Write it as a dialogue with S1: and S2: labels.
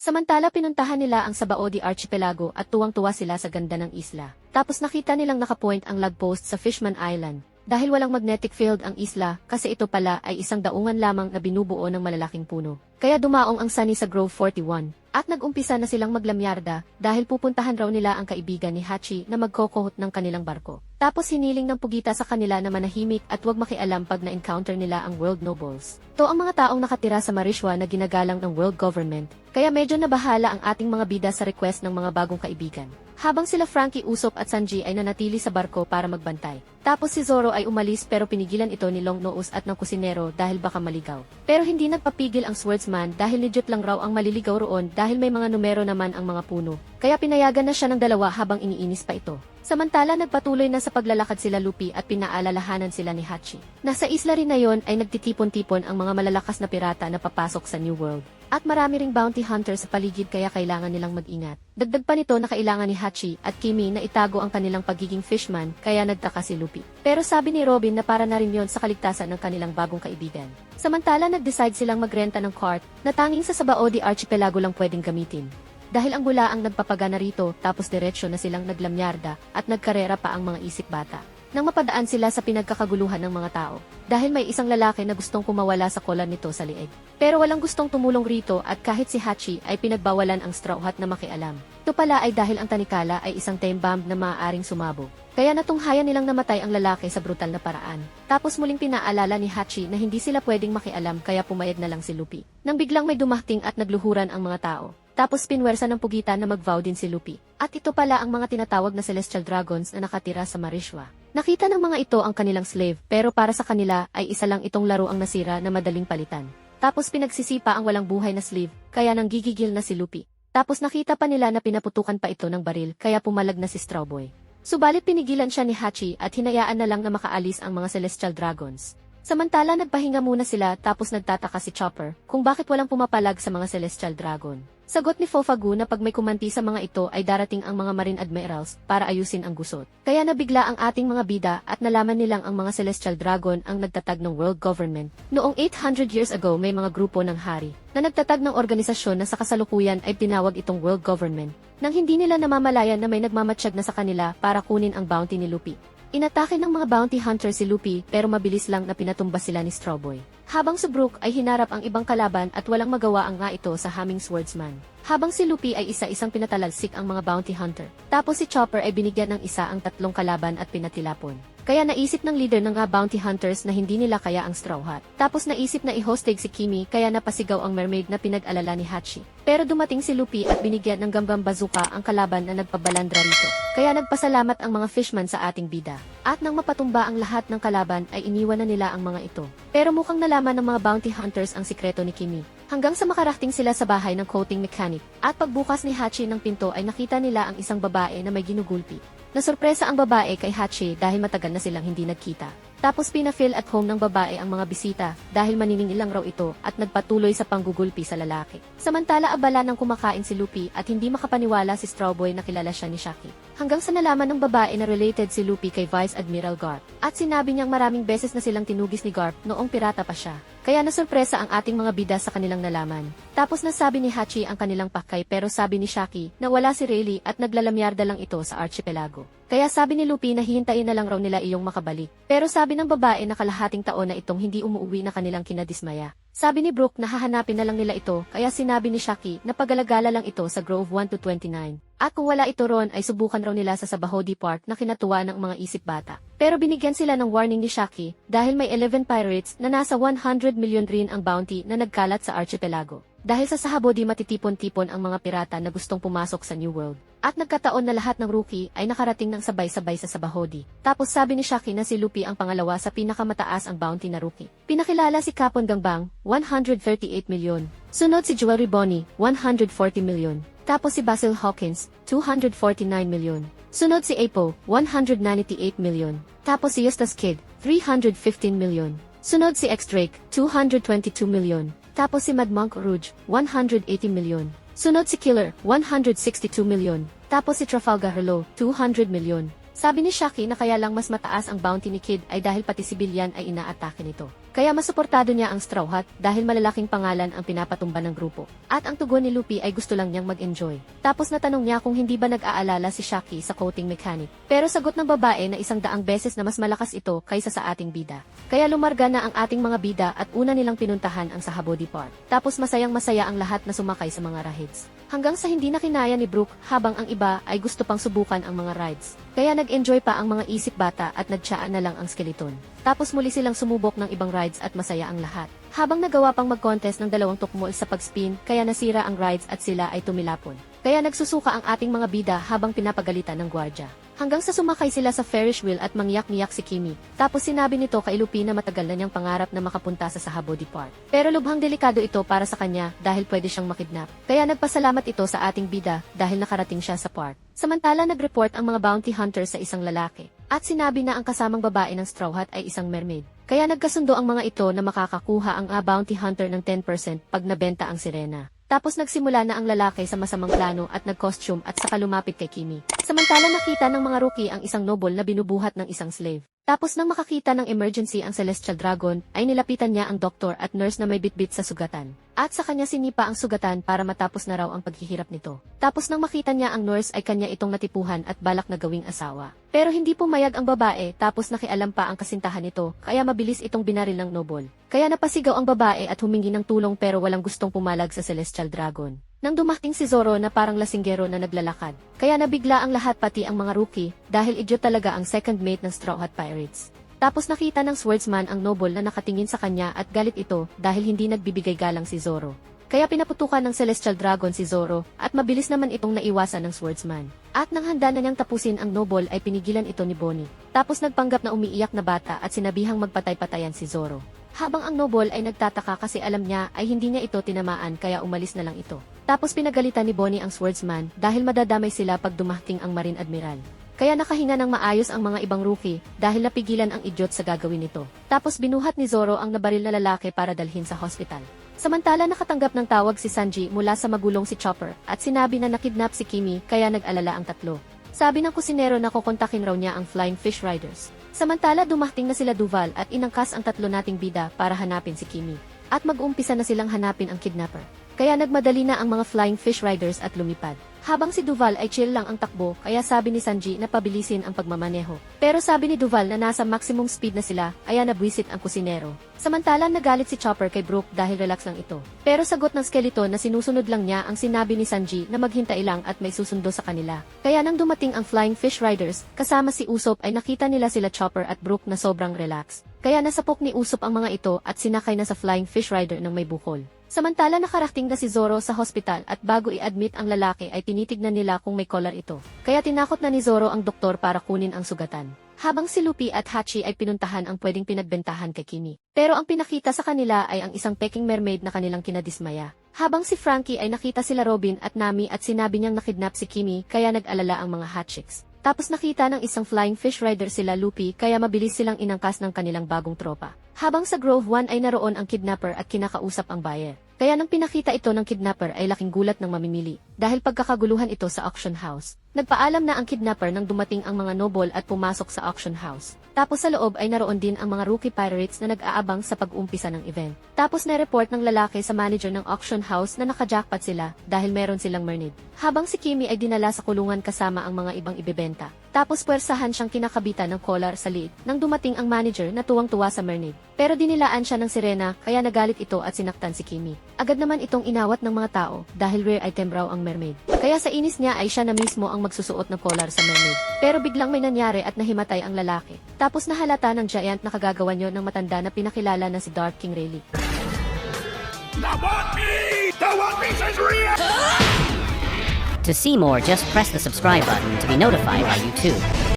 S1: Samantala pinuntahan nila ang Sabaody Archipelago at tuwang-tuwa sila sa ganda ng isla. Tapos nakita nilang nakapoint ang lagpost sa Fishman Island. Dahil walang magnetic field ang isla, kasi ito pala ay isang daungan lamang na binubuo ng malalaking puno. Kaya dumaong ang Sunny sa Grove 41. At nag-umpisa na silang maglamyarda dahil pupuntahan raw nila ang kaibigan ni Hachi na magkokohot ng kanilang barko. Tapos hiniling ng pugita sa kanila na manahimik at huwag makialam pag na-encounter nila ang world nobles. To ang mga taong nakatira sa Marishwa na ginagalang ng world government, kaya medyo nabahala ang ating mga bida sa request ng mga bagong kaibigan. Habang sila Frankie Usop at Sanji ay nanatili sa barko para magbantay. Tapos si Zoro ay umalis pero pinigilan ito ni Long Nose at ng kusinero dahil baka maligaw. Pero hindi nagpapigil ang swordsman dahil legit lang raw ang maliligaw roon dahil may mga numero naman ang mga puno. Kaya pinayagan na siya ng dalawa habang iniinis pa ito. Samantala nagpatuloy na sa paglalakad sila Lupi at pinaalalahanan sila ni Hachi. Nasa isla rin na yon ay nagtitipon-tipon ang mga malalakas na pirata na papasok sa New World. At marami ring bounty hunter sa paligid kaya kailangan nilang mag-ingat. Dagdag pa nito na kailangan ni Hachi at Kimi na itago ang kanilang pagiging fishman kaya nagtaka si Lupi. Pero sabi ni Robin na para na rin yon sa kaligtasan ng kanilang bagong kaibigan. Samantala nag-decide silang magrenta ng cart na tanging sa Sabaody Archipelago lang pwedeng gamitin. Dahil ang bula ang nagpapagana rito tapos diretsyo na silang naglamyarda at nagkarera pa ang mga isip bata. Nang mapadaan sila sa pinagkakaguluhan ng mga tao, dahil may isang lalaki na gustong kumawala sa kolan nito sa lieg. Pero walang gustong tumulong rito at kahit si Hachi ay pinagbawalan ang Straw Hat na makialam. Ito pala ay dahil ang tanikala ay isang time bomb na maaaring sumabog. Kaya natunghayan nilang namatay ang lalaki sa brutal na paraan. Tapos muling pinaalala ni Hachi na hindi sila pwedeng makialam kaya pumayag na lang si Lupi. Nang biglang may dumahting at nagluhuran ang mga tao. Tapos pinwersa ng pugitan na mag-vow din si Lupi. At ito pala ang mga tinatawag na Celestial Dragons na nakatira sa Marishwa. Nakita ng mga ito ang kanilang slave pero para sa kanila ay isa lang itong laro ang nasira na madaling palitan. Tapos pinagsisipa ang walang buhay na slave kaya nang gigigil na si Lupi. Tapos nakita pa nila na pinaputukan pa ito ng baril kaya pumalag na si Strawboy. Subalit pinigilan siya ni Hachi at hinayaan na lang na makaalis ang mga Celestial Dragons. Samantala nagpahinga muna sila tapos nagtataka si Chopper kung bakit walang pumapalag sa mga Celestial Dragon. Sagot ni Fofagu na pag may kumanti sa mga ito ay darating ang mga Marine Admirals para ayusin ang gusot. Kaya nabigla ang ating mga bida at nalaman nilang ang mga Celestial Dragon ang nagtatag ng world government. Noong 800 years ago may mga grupo ng hari na nagtatag ng organisasyon na sa kasalukuyan ay tinawag itong world government nang hindi nila namamalayan na may nagmamatsyag na sa kanila para kunin ang bounty ni Lupi. Inatake ng mga bounty hunter si Lupi pero mabilis lang na pinatumba sila ni Strawboy. Habang si Brook ay hinarap ang ibang kalaban at walang magawa ang nga ito sa Humming Swordsman. Habang si Lupi ay isa-isang pinatalalsik ang mga bounty hunter. Tapos si Chopper ay binigyan ng isa ang tatlong kalaban at pinatilapon. Kaya naisip ng leader ng nga bounty hunters na hindi nila kaya ang Straw Hat. Tapos naisip na i-hostage si Kimi kaya napasigaw ang mermaid na pinag-alala ni Hachi. Pero dumating si Lupi at binigyan ng gambang bazooka ang kalaban na nagpabalandra rito. Kaya nagpasalamat ang mga fishman sa ating bida. At nang mapatumba ang lahat ng kalaban ay iniwan na nila ang mga ito. Pero mukhang nalaman ng mga bounty hunters ang sikreto ni Kimi. Hanggang sa makarating sila sa bahay ng coating mechanic. At pagbukas ni Hachi ng pinto ay nakita nila ang isang babae na may ginugulpi. Nasurpresa ang babae kay Hachi dahil matagal na silang hindi nagkita. Tapos pina-feel at home ng babae ang mga bisita dahil maniningil lang raw ito at nagpatuloy sa panggugulpi sa lalaki. Samantala abala ng kumakain si Lupi at hindi makapaniwala si Strawboy na kilala siya ni Shaki. Hanggang sa nalaman ng babae na related si Lupi kay Vice Admiral Garp. At sinabi niyang maraming beses na silang tinugis ni Garp noong pirata pa siya. Kaya nasurpresa ang ating mga bida sa kanilang nalaman. Tapos nasabi ni Hachi ang kanilang pakay pero sabi ni Shaki na wala si Rayleigh at naglalamyarda lang ito sa archipelago. Kaya sabi ni Lupi na hihintayin na lang raw nila iyong makabalik. Pero sabi ng babae na kalahating taon na itong hindi umuwi na kanilang kinadismaya. Sabi ni Brooke na hahanapin na lang nila ito kaya sinabi ni Shaki na pagalagala lang ito sa Grove 1 to 29. At kung wala ito ron ay subukan raw nila sa Sabahodi Park na kinatuwa ng mga isip bata. Pero binigyan sila ng warning ni Shaki dahil may 11 pirates na nasa 100 million rin ang bounty na nagkalat sa archipelago. Dahil sa Sahabodi matitipon-tipon ang mga pirata na gustong pumasok sa New World. At nagkataon na lahat ng rookie ay nakarating ng sabay-sabay sa Sabahodi. Tapos sabi ni Shaki na si Lupi ang pangalawa sa pinakamataas ang bounty na rookie. Pinakilala si Capon Gangbang, 138 million. Sunod si Jewelry Bonnie, 140 million. Tapos si Basil Hawkins, 249 million. Sunod si Apo, 198 million. Tapos si Eustace Kid, 315 million. Sunod si X-Drake, 222 million. Tapos si Mad Monk Rouge, 180 million. Sunod si Killer, 162 million. Tapos si Trafalgar Harlow, 200 million. Sabi ni Shaki na kaya lang mas mataas ang bounty ni Kid ay dahil pati si Billian ay inaatake nito. Kaya masuportado niya ang Straw Hat dahil malalaking pangalan ang pinapatumba ng grupo. At ang tugon ni Lupi ay gusto lang niyang mag-enjoy. Tapos natanong niya kung hindi ba nag-aalala si Shaki sa coating mechanic. Pero sagot ng babae na isang daang beses na mas malakas ito kaysa sa ating bida. Kaya lumarga na ang ating mga bida at una nilang pinuntahan ang Sahabody Park. Tapos masayang masaya ang lahat na sumakay sa mga rides. Hanggang sa hindi na kinaya ni Brooke habang ang iba ay gusto pang subukan ang mga rides. Kaya nag-enjoy pa ang mga isip bata at nagtsaan na lang ang skeleton. Tapos muli silang sumubok ng ibang rides at masaya ang lahat. Habang nagawa pang mag-contest ng dalawang tukmol sa pag-spin, kaya nasira ang rides at sila ay tumilapon. Kaya nagsusuka ang ating mga bida habang pinapagalitan ng gwardya. Hanggang sa sumakay sila sa Ferris wheel at mangyak-niyak si Kimi. Tapos sinabi nito kay Lupi na matagal na niyang pangarap na makapunta sa Sahabody Park. Pero lubhang delikado ito para sa kanya dahil pwede siyang makidnap. Kaya nagpasalamat ito sa ating bida dahil nakarating siya sa park. Samantala nag-report ang mga bounty hunter sa isang lalaki. At sinabi na ang kasamang babae ng Straw Hat ay isang mermaid. Kaya nagkasundo ang mga ito na makakakuha ang ah, bounty hunter ng 10% pag nabenta ang sirena. Tapos nagsimula na ang lalaki sa masamang plano at nag-costume at saka lumapit kay Kimi. Samantala nakita ng mga rookie ang isang noble na binubuhat ng isang slave. Tapos nang makakita ng emergency ang Celestial Dragon, ay nilapitan niya ang doktor at nurse na may bitbit sa sugatan. At sa kanya sinipa ang sugatan para matapos na raw ang paghihirap nito. Tapos nang makita niya ang nurse ay kanya itong natipuhan at balak na gawing asawa. Pero hindi pumayag ang babae tapos nakialam pa ang kasintahan nito kaya mabilis itong binaril ng noble. Kaya napasigaw ang babae at humingi ng tulong pero walang gustong pumalag sa Celestial Dragon. Nang dumating si Zoro na parang lasinggero na naglalakad, kaya nabigla ang lahat pati ang mga rookie dahil idiot talaga ang second mate ng Straw Hat Pirates. Tapos nakita ng swordsman ang noble na nakatingin sa kanya at galit ito dahil hindi nagbibigay galang si Zoro. Kaya pinaputukan ng Celestial Dragon si Zoro at mabilis naman itong naiwasan ng swordsman. At nang handa na niyang tapusin ang noble ay pinigilan ito ni Bonnie. Tapos nagpanggap na umiiyak na bata at sinabihang magpatay-patayan si Zoro. Habang ang noble ay nagtataka kasi alam niya ay hindi niya ito tinamaan kaya umalis na lang ito. Tapos pinagalitan ni Bonnie ang swordsman dahil madadamay sila pag dumating ang Marine Admiral. Kaya nakahinga ng maayos ang mga ibang rookie dahil napigilan ang idiot sa gagawin nito. Tapos binuhat ni Zoro ang nabaril na lalaki para dalhin sa hospital. Samantala nakatanggap ng tawag si Sanji mula sa magulong si Chopper at sinabi na nakidnap si Kimi kaya nag-alala ang tatlo. Sabi ng kusinero na kukontakin raw niya ang Flying Fish Riders. Samantala dumating na sila Duval at inangkas ang tatlo nating bida para hanapin si Kimi. At mag-umpisa na silang hanapin ang kidnapper. Kaya nagmadali na ang mga Flying Fish Riders at lumipad. Habang si Duval ay chill lang ang takbo, kaya sabi ni Sanji na pabilisin ang pagmamaneho. Pero sabi ni Duval na nasa maximum speed na sila, kaya nabwisit ang kusinero. Samantala nagalit si Chopper kay Brooke dahil relax lang ito. Pero sagot ng skeleton na sinusunod lang niya ang sinabi ni Sanji na maghintay lang at may susundo sa kanila. Kaya nang dumating ang Flying Fish Riders, kasama si Usopp ay nakita nila sila Chopper at Brooke na sobrang relax. Kaya nasapok ni Usopp ang mga ito at sinakay na sa Flying Fish Rider ng may bukol. Samantala nakarating na si Zoro sa hospital at bago i-admit ang lalaki ay tinitignan nila kung may collar ito. Kaya tinakot na ni Zoro ang doktor para kunin ang sugatan. Habang si Luffy at Hachi ay pinuntahan ang pwedeng pinagbentahan kay Kimi. Pero ang pinakita sa kanila ay ang isang peking mermaid na kanilang kinadismaya. Habang si Frankie ay nakita sila Robin at Nami at sinabi niyang nakidnap si Kimi kaya nag-alala ang mga Hatchicks. Tapos nakita ng isang flying fish rider sila Luffy kaya mabilis silang inangkas ng kanilang bagong tropa. Habang sa Grove 1 ay naroon ang kidnapper at kinakausap ang buyer. Kaya nang pinakita ito ng kidnapper ay laking gulat ng mamimili dahil pagkakaguluhan ito sa auction house. Nagpaalam na ang kidnapper nang dumating ang mga noble at pumasok sa auction house. Tapos sa loob ay naroon din ang mga rookie pirates na nag-aabang sa pag-umpisa ng event. Tapos na-report ng lalaki sa manager ng auction house na nakajackpot sila dahil meron silang mermaid. Habang si Kimi ay dinala sa kulungan kasama ang mga ibang ibebenta. Tapos puwersahan siyang kinakabitan ng collar sa liit nang dumating ang manager na tuwang-tuwa sa mermaid. Pero dinilaan siya ng sirena kaya nagalit ito at sinaktan si Kimi. Agad naman itong inawat ng mga tao dahil rare item raw ang mermaid. Kaya sa inis niya ay siya na mismo ang magsusuot ng collar sa mermaid. Pero biglang may nangyari at nahimatay ang lalaki. Tapos nahalata ng giant na kagagawa niyo ng matanda na pinakilala na si Dark King Rayleigh.
S2: The One Piece! The One Piece is real!
S3: To see more, just press the subscribe button to be notified by YouTube.